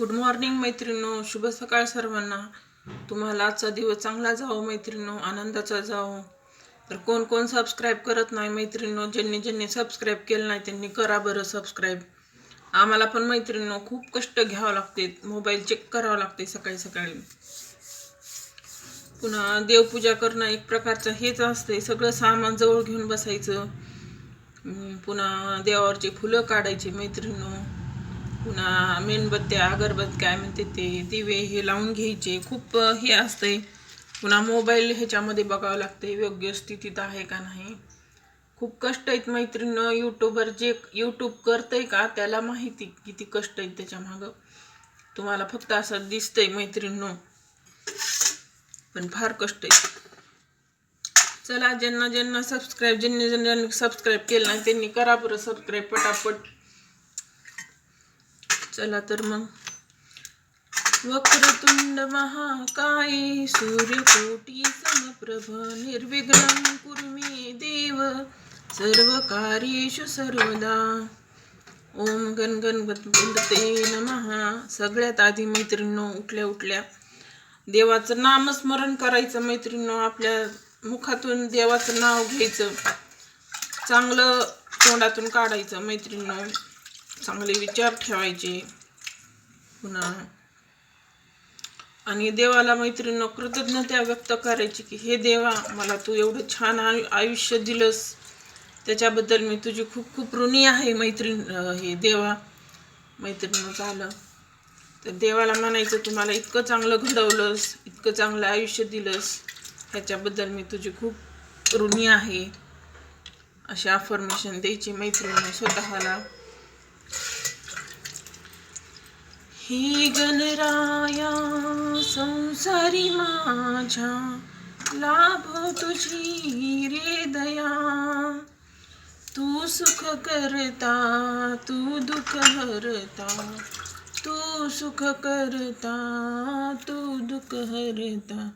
Good morning मैत्रिणो शुभ सकाळ सर्वांना. तुम्हाला आजचा दिवस चांगला जावो मैत्रिणो आनंदाचा जावो. तर कोण कोण सबस्क्राईब करत नाही मैत्रिणो ज्यांनी ज्यांनी सबस्क्राईब केलं नाही त्यांनी करा बरं सबस्क्राईब आम्हाला पण मैत्रिणो खूप कष्ट घ्यावं लागते. मोबाईल चेक करावं लागते सकाळी सकाळी. पुन्हा देवपूजा करणं एक प्रकारचं हेच असते. सगळं सामान जवळ घेऊन बसायचं. पुन्हा देवावरचे फुलं काढायचे मैत्रिणो पुन्हा मेणबत्त्या अगरबत्ती काय म्हणते ते दिवे हे लावून घ्यायचे. खूप हे असते पुन्हा मोबाईल ह्याच्यामध्ये बघावं लागते योग्य स्थितीत आहे का नाही. खूप कष्ट आहेत मैत्रिणं यूट्यूबर जे यूट्यूब करतंय का त्याला माहिती किती कष्ट आहेत त्याच्या मागं. तुम्हाला फक्त असं दिसतंय मैत्रिणं पण फार कष्ट आहेत. चला ज्यांना ज्यांना सबस्क्राईब ज्यांनी ज्यांनी सबस्क्राईब केलं नाही त्यांनी करा बरं सबस्क्राईब पटापट. चला तर मग. वक्रतुंड महाकाय सूर्यकोटी समप्रभ निर्विघ्नं कुरु देव सर्व कार्येषु सर्वदा. ओम गण गणपते नमः. सगळ्यात आधी मैत्रिणींनो उठल्या उठल्या. देवाचं नामस्मरण करायचं मैत्रिणींनो आपल्या मुखातून देवाचं नाव घ्यायचं. चांगलं तोंडातून काढायचं मैत्रिणींनो. चांगले विचार ठेवायचे. पुन्हा. आणि देवाला मैत्रीण कृतज्ञता व्यक्त करायची की हे देवा मला तू एवढं छान आयु आयुष्य दिलंस. त्याच्याबद्दल मी तुझी खूप खूप ऋणी आहे मैत्रीण. हे देवा मैत्रिणीनं झालं. तर देवाला म्हणायचं तुम्हाला इतकं चांगलं घडवलंस इतकं चांगलं आयुष्य दिलंस. ह्याच्याबद्दल मी तुझी खूप ऋणी आहे. अशी अफर्मेशन द्यायची मैत्रिणी स्वतःला. ही गणराया संसारी माझ्या लाभ तुझी रे दया. तू सुख करता तू दुःख हरता तू सुख करता तू दुःख हरता.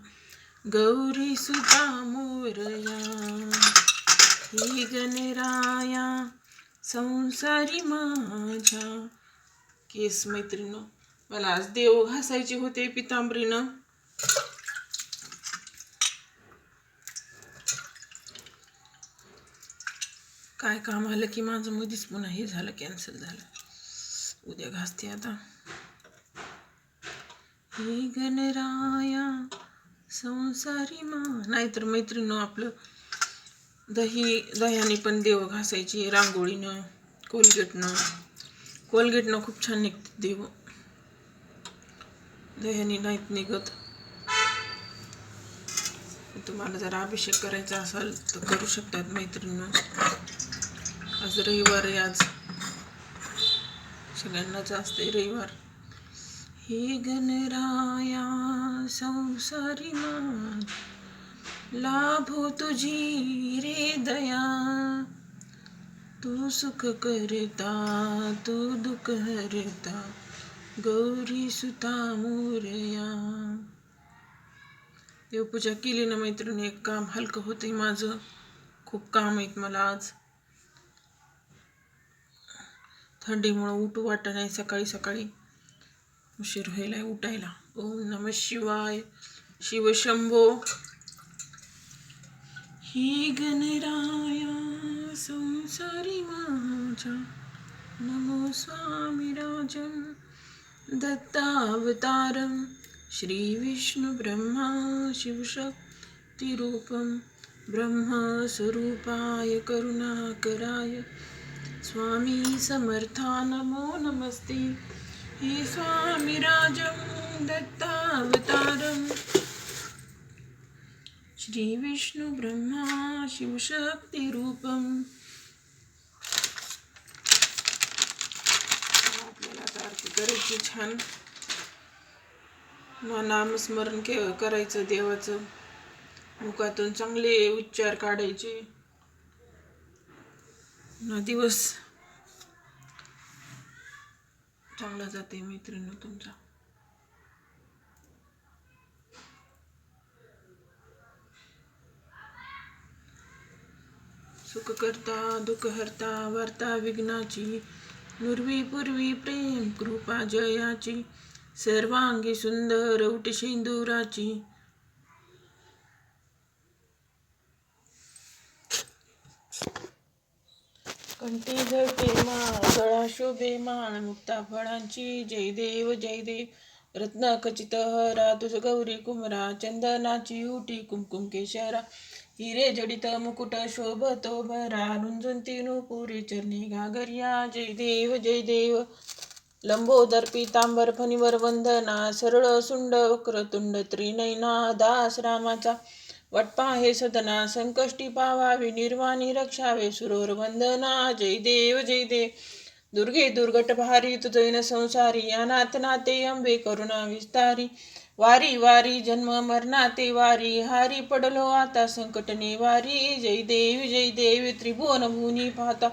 गौरी सुता मोरया ही गणराया संसारी माझ्या. केस मैत्रिणं मला आज देव घासायचे होते पितांबरीनं. काय काम आलं की माझं मधीच पुन्हा हे झालं कॅन्सल झालं. उद्या घासते आता. हे गणराया संसारी मा. नाहीतर मैत्रिणं आपलं दही दह्याने पण देव घासायची रांगोळीनं कोलगेटनं. कोलगेटनं खूप छान निघते देव. दह्याने नाहीत निघत. तुम्हाला जर अभिषेक करायचा असेल तर करू शकतात मैत्रिणीनं आज रविवार आहे आज. सगळ्यांनाच असते रविवार. हे गणराया संसारी मान. लाभो तुझी रे दया. तू सुख करता तू दुःख हरता. गौरी सुता मोरया. देवपूजा केली ना मैत्रिणी एक काम हलकं होतंय माझं. खूप काम आहेत मला आज. थंडीमुळं उठू वाटत नाही सकाळी सकाळी. उशीर व्हायला उठायला. ओम नम शिवाय. शिवशंभो ही गणराया संसारी माझ्या. नमो स्वामी राजन. दत्तावतारं श्रीविष्णुब्रह्मा शिवशक्तिरूपं ब्रह्मस्वरूपाय करुणाकराय। स्वामी समर्था नमो नमस्ते। हे स्वामिराजं दत्तावतारम् श्रीविष्णुब्रह्मा शिवशक्तिरूपं आपल्याला करायची छान नामस्मरण के करायचं देवाचं. मुखातून चांगले उच्चार काढायचे. ना दिवस चांगला जाते मैत्रिणी तुमचा. सुख करता दुःख हरता वार्ता विघ्नाची पूर्वी पूर्वी प्रेम कृपा जयाची सर्वांगी सुंदर उठ सिंदुराची. कंठी झळके माळ गळा शोभे माळ मुक्ता फळांची जय देव जय देव. रत्न खचित हरा तुझ गौरी कुमरा चंदनाची उटी कुमकुम केशरा. हिरे जडित मुकुट शोभतो भरा रुंजंती चरणी घागरिया. जय देव जय देव. लंबोदर पितांबर फणीवर वंदना. सरळ सुंड वक्रतुंड त्रिनयना. दास रामाचा वटपा हे सदना. संकष्टी पावावी निर्वाणी रक्षावे. सुरोर वंदना. जय देव जय देव. दुर्गे दुर्गट भारी तुझैन संसारी. अनाथ नाते अंबे करुणा विस्तारी. वारी वारी जन्म मरणा ते वारी हारी पडलो आता संकट वारी. जय देव जय देव त्रिभुवन भूनी पाहता.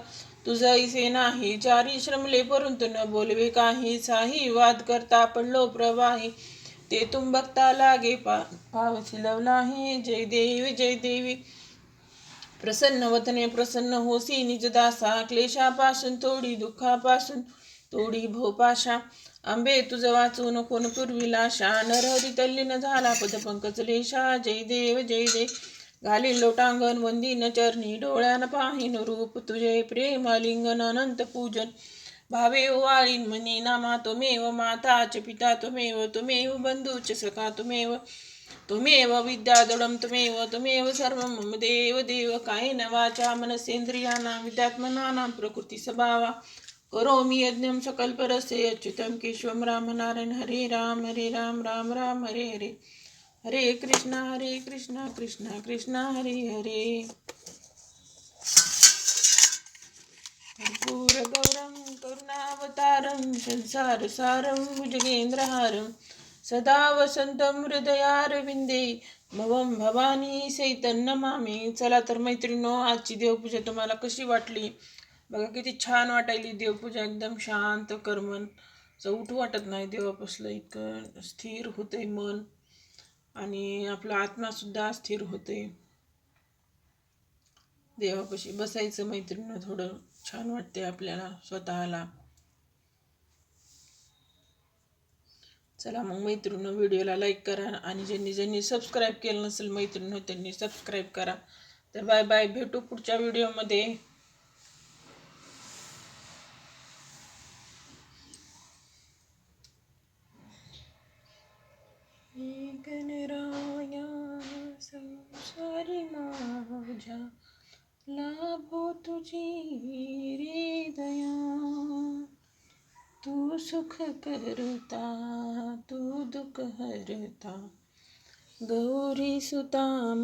तुझ इसे नाही चारी श्रमले परंतु न बोलवे काही. साही वाद करता पडलो प्रवाही. ते तुम बघता लागे पा पावसी नाही जय देवी जय देवी. प्रसन्न वतने प्रसन्न होसी निज दासा. क्लेशापासून थोडी दुःखापासून थोडी भोपाशा. आंबे तुझ वाचून कोण पूर्वीलाशा नरहरी तल्लीन झाला पदपंकज लेशा. जय देव जय देव घालीन लोटांगण वंदीन चरणी. डोळ्यान पाहिन रूप तुझे प्रेम लिंगन अनंत पूजन. भावे वाळीन मनी नामा माता माताच पिता त्वमेव त्वमेव बंधूच सखा त्वमेव विद्या विद्यादुडं त्वमेव त्वमेव सर्व मम देव देव. कायेन वाचा मनसेंद्रियाना विद्यात्मनानां प्रकृती स्वभावा. करोमि यज्ञं सकल्परसे अच्युतं केशवं रामनारायण हरे राम हरे राम राम राम हरे हरे। हरे कृष्णा हरे कृष्णा कृष्णा कृष्णा हरे हरे। कर्पूरगौरं करुणावतारं संसारसारं भुजगेन्द्रहारं सदा वसन्तं हृदयारविंदे भवं भवानी मामी चला तर मैत्रिणो आजची देवपूजा तुम्हाला कशी वाटली? बघा किती छान वाटायली. देवपूजा एकदम शांत करमन. चौट वाटत नाही देवापासलं. इतकं स्थिर होते मन. आणि आपला आत्मासुद्धा स्थिर होते देवापाशी बसायचं मैत्रिणीनं थोडं छान वाटते आपल्याला स्वतःला. चला मग मैत्रिणी व्हिडिओला लाईक करा आणि ज्यांनी ज्यांनी सबस्क्राईब केलं नसेल मैत्रिणी त्यांनी सबस्क्राईब करा. तर बाय बाय भेटू पुढच्या व्हिडिओमध्ये गणराया संसारी माझ्या लाभो तुझी रे दया तू सुख करता तू दुःख हरता. गौरी सुता